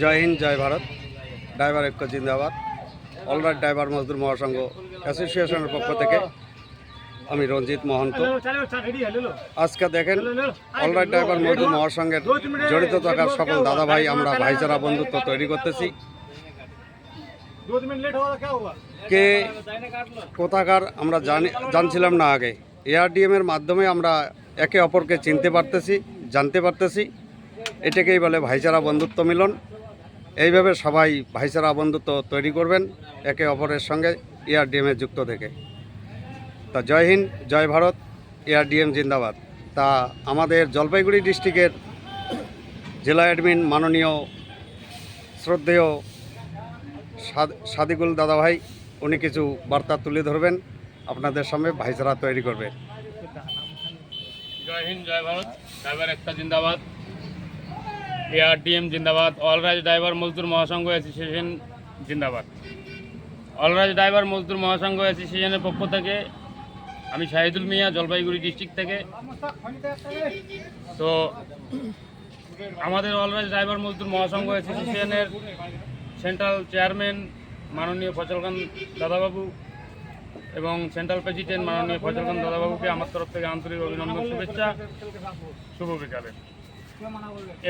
জয় হিন্দ, জয় ভারত। ড্রাইভার ঐক্য জিন্দাবাদ। অলরাইট ড্রাইভার মজদুর মহাসংঘ অ্যাসোসিয়েশনের পক্ষ থেকে আমি রঞ্জিত মহন্ত। আজকে দেখেন অলরাইট ড্রাইভার মজদুর মহাসংঘের জড়িত থাকার সকল দাদা ভাই আমরা ভাইচারা বন্ধুত্ব তৈরি করতেছি। কে কোথাকার আমরা জানি জানছিলাম না আগে। এআরডিএম এর মাধ্যমে আমরা একে অপরকে চিনতে পারতেছি, জানতে পারতেছি। এটাকেই বলে ভাইচারা বন্ধুত্ব মিলন। এইভাবে সবাই ভাইচারা বন্ধুত্ব তৈরি করবেন, একে অপরের সঙ্গে এআরডিএমে যুক্ত থেকে। তা জয় হিন্দ, জয় ভারত এআরডিএম জিন্দাবাদ। তা আমাদের জলপাইগুড়ি ডিস্ট্রিক্টের জেলা অ্যাডমিন মাননীয় শ্রদ্ধেয় সাদ- সাদিকুল দাদাভাই, উনি কিছু বার্তা তুলে ধরবেন, আপনাদের সামনে ভাইচারা তৈরি করবে। জয় হিন্দ, জয় ভারত একটা জিন্দাবাদ। এআরডিএম জিন্দাবাদ। অলরাজ ড্রাইভার মজদুর মহাসংঘ অ্যাসোসিয়েশন জিন্দাবাদ। অলরাজ ড্রাইভার মজদুর মহাসংঘ অ্যাসোসিয়েশনের পক্ষ থেকে আমি শাহিদুল মিয়া জলপাইগুড়ি ডিস্ট্রিক্ট থেকে। তো আমাদের অলরাজ ড্রাইভার মজদুর মহাসংঘ অ্যাসোসিয়েশনের সেন্ট্রাল চেয়ারম্যান মাননীয় ফজল খান দাদাবাবু এবং সেন্ট্রাল প্রেসিডেন্ট মাননীয় ফজল খান দাদাবাবুকে আমার তরফ থেকে আন্তরিক অভিনন্দন, শুভেচ্ছা, শুভ বিকালে।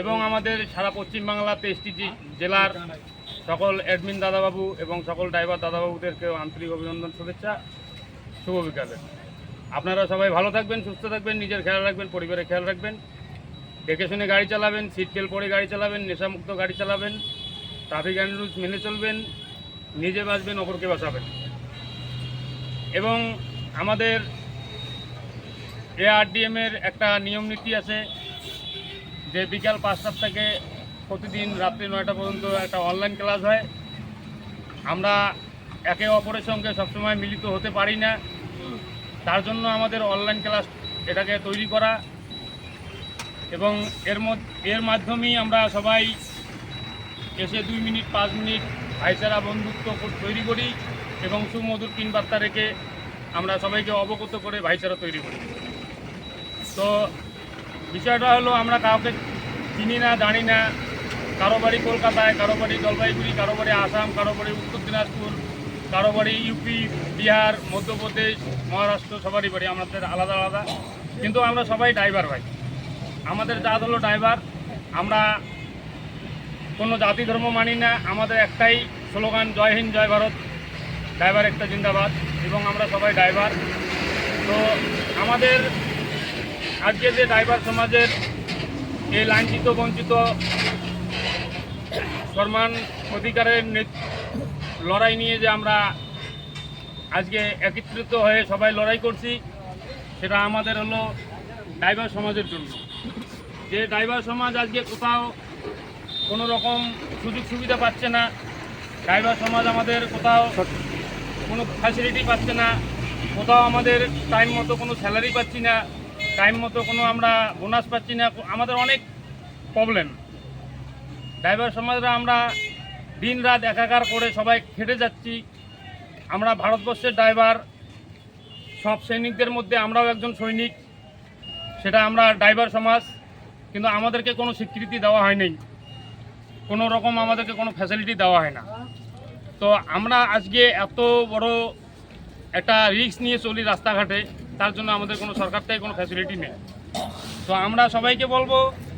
এবং আমাদের সারা পশ্চিমবাংলা তেইশটি জেলার সকল অ্যাডমিন দাদাবাবু এবং সকল ড্রাইভার দাদাবাবুদেরকেও আন্তরিক অভিনন্দন, শুভেচ্ছা, শুভ বিকালে। আপনারা সবাই ভালো থাকবেন, সুস্থ থাকবেন, নিজের খেয়াল রাখবেন, পরিবারের খেয়াল রাখবেন। দেখে শুনে গাড়ি চালাবেন সিট বেল্ট পরে গাড়ি চালাবেন, নেশামুক্ত গাড়ি চালাবেন ট্রাফিক অ্যান্ড রুলস মেনে চলবেন, নিজে বাঁচবেন, অপরকে বাঁচাবেন। এবং আমাদের এআরডিএমের একটা নিয়ম নীতি আছে যে বিকাল পাঁচটার থেকে প্রতিদিন রাত্রি নয়টা পর্যন্ত একটা অনলাইন ক্লাস হয়। আমরা একে অপরের সঙ্গে সবসময় মিলিত হতে পারি না। তার জন্য আমাদের অনলাইন ক্লাস এটাকে তৈরি করা এবং এর এর মাধ্যমেই আমরা সবাই এসে দুই মিনিট, পাঁচ মিনিট ভাইচারা বন্ধুত্ব তৈরি করি এবং সুমধুর তিন বার্তা রেখে আমরা সবাইকে অবগত করে ভাইচারা তৈরি করি। তো বিষয়টা হলো আমরা কাউকে চিনি না, জানি না। কারও বাড়ি কলকাতায়, কারও বাড়ি জলপাইগুড়ি, কারও বাড়ি আসাম, কারও বাড়ি উত্তর দিনাজপুর, কারও বাড়ি ইউপি বিহার, মধ্যপ্রদেশ, মহারাষ্ট্র, সবারই বাড়ি, আমাদের আলাদা আলাদা। কিন্তু আমরা সবাই ড্রাইভার ভাই। আমাদের জাত হলো ড্রাইভার আমরা কোনো জাতি ধর্ম মানি না। আমাদের একটাই স্লোগান, জয় হিন্দ, জয় ভারত। ড্রাইভার একটা জিন্দাবাদ। এবং আমরা সবাই ড্রাইভার তো আমাদের আজকে যে ড্রাইভার সমাজের এই লাঞ্ছিত, বঞ্চিত সম্মান অধিকারের লড়াই নিয়ে যে আমরা আজকে একত্রিত হয়ে সবাই লড়াই করছি, সেটা আমাদের হলো ড্রাইভার সমাজের জন্য। যে ড্রাইভার সমাজ আজকে কোথাও কোনো রকম সুযোগ সুবিধা পাচ্ছে না ড্রাইভার সমাজ আমাদের কোথাও কোনো ফ্যাসিলিটি পাচ্ছে না, কোথাও আমাদের টাইম মতো কোনো স্যালারি পাচ্ছি না টাইম মতো কোনো আমরা বোনাস পাচ্ছি না আমাদের অনেক প্রবলেম ড্রাইভার সমাজরা আমরা দিন রাত একাকার করে সবাই খেটে যাচ্ছি। আমরা ভারতবর্ষের ড্রাইভার সব সৈনিকদের মধ্যে আমরাও একজন সৈনিক। সেটা আমরা ড্রাইভার সমাজ, কিন্তু আমাদেরকে কোনো স্বীকৃতি দেওয়া হয়নি কোনো রকম আমাদেরকে কোনো ফ্যাসিলিটি দেওয়া হয় না। তো আমরা আজকে এত বড় একটা রিস্ক নিয়ে চলি রাস্তাঘাটে। তার জন্য আমাদের কোনো সরকার থেকে কোনো ফ্যাসিলিটি নেই। তো আমরা সবাইকে বলব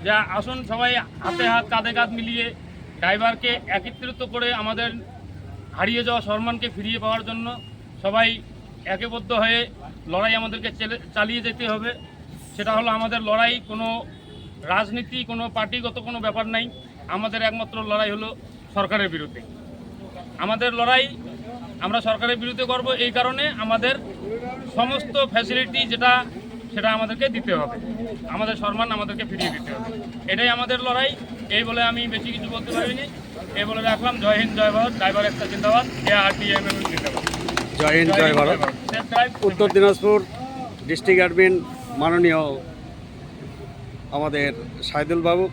যে আসুন সবাই হাতে হাত, কাঁধে কাঁধ মিলিয়ে ড্রাইভারকে একত্রিত করে আমাদের হারিয়ে যাওয়া সম্মানকে ফিরিয়ে পাওয়ার জন্য সবাই একবদ্ধ হয়ে লড়াই আমাদেরকে চালিয়ে যেতে হবে। সেটা হলো আমাদের লড়াই, কোনো রাজনীতি, কোনো পার্টিগত কোনো ব্যাপার নাই। আমাদের একমাত্র লড়াই হলো সরকারের বিরুদ্ধে। আমাদের লড়াই আমরা সরকারের বিরুদ্ধে করব এই কারণে আমাদের সমস্ত ফ্যাসিলিটি যেটা সেটা আমাদেরকে দিতে হবে। আমাদের সম্মান আমাদেরকে ফিরিয়ে দিতে হবে। এটাই আমাদের লড়াই। এই বলে আমি বেশি কিছু বলতে পারিনি। এই বলে রাখলাম। জয় হিন্দ জয় ভারত। ড্রাইভার একটা জিন্দাবাদ। এ আর টি এম এম জিন্দাবাদ। জয় হিন্দ জয় ভারত। উত্তর দিনাজপুর ডিস্ট্রিক্ট অ্যাডমিন মাননীয় আমাদের সাইদুল বাবু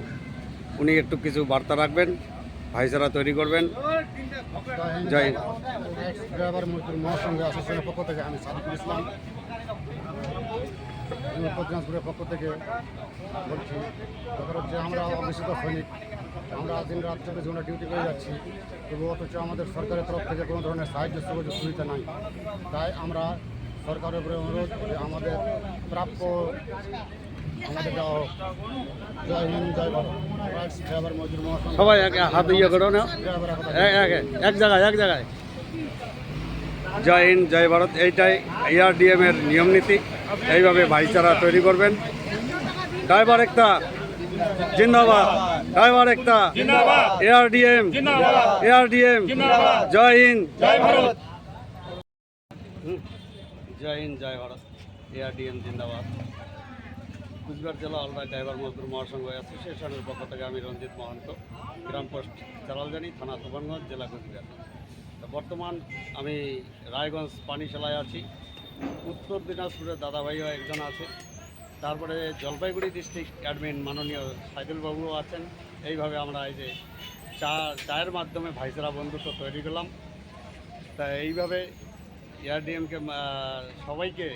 উনি একটু কিছু বার্তা রাখবেন। ভাইচারা তৈরি করবেন। ড্রাইভার পক্ষ থেকে আমি দিনাজপুরের পক্ষ থেকে বলছি ব্যাপার আমরা অবশ্যই সৈনিক, আমরা দিন রাত চব্বিশ ঘণ্টা ডিউটি করে যাচ্ছি, তবু অথচ আমাদের সরকারের তরফ থেকে কোনো ধরনের সাহায্য, সুযোগ, সুবিধা নাই। তাই আমরা সরকারের উপরে অনুরোধ আমাদের প্রাপ্য সবাই এক হাত ইয়ে করো না। এক জায়গায় এক জায়গায়। জয় হিন্দ জয় ভারত এইটাই এআরডিএম এর নিয়ম নীতি। এইভাবে ভাইচারা তৈরি করবেন। ড্রাইভার একটা জিন্দাবাদ। ড্রাইভার একটা জিন্দাবাদ এআরডিএম জিন্দাবাদ এআরডিএম জিন্দাবাদ জয় হিন্দ। জয় ভারত। জয় হিন্দ জয় ভারত। এআরডিএম জিন্দাবাদ। কুচবিহার জেলা অলরাইট ড্রাইভার মজদুর মহাসংঘ অ্যাসোসিয়েশনের পক্ষ থেকে আমি রঞ্জিত মহান্ত, গ্রাম পোস্ট চালালজানি থানা তুফানগঞ্জ জেলা কুচবিহার। তো বর্তমান আমি রায়গঞ্জ পানিশালায় আছি। উত্তর দিনাজপুরের দাদাভাইও একজন আছে। তারপরে জলপাইগুড়ি ডিস্ট্রিক্ট অ্যাডমিন মাননীয় সাইদুল বাবুও আছেন। এইভাবে আমরা এই যে চা, চায়ের মাধ্যমে ভাইচারা বন্ধুত্ব তৈরি করলাম। তা এইভাবে এআরডিএমকে সবাইকে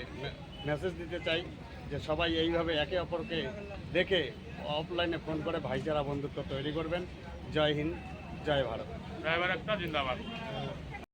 মেসেজ দিতে চাই। যে সবাই এইভাবে একে অপরকে দেখে অফলাইনে ফোন করে ভাইচারা বন্ধুত্ব তৈরি করবেন। জয় হিন্দ, জয় ভারত। জয় ভারত জিন্দাবাদ।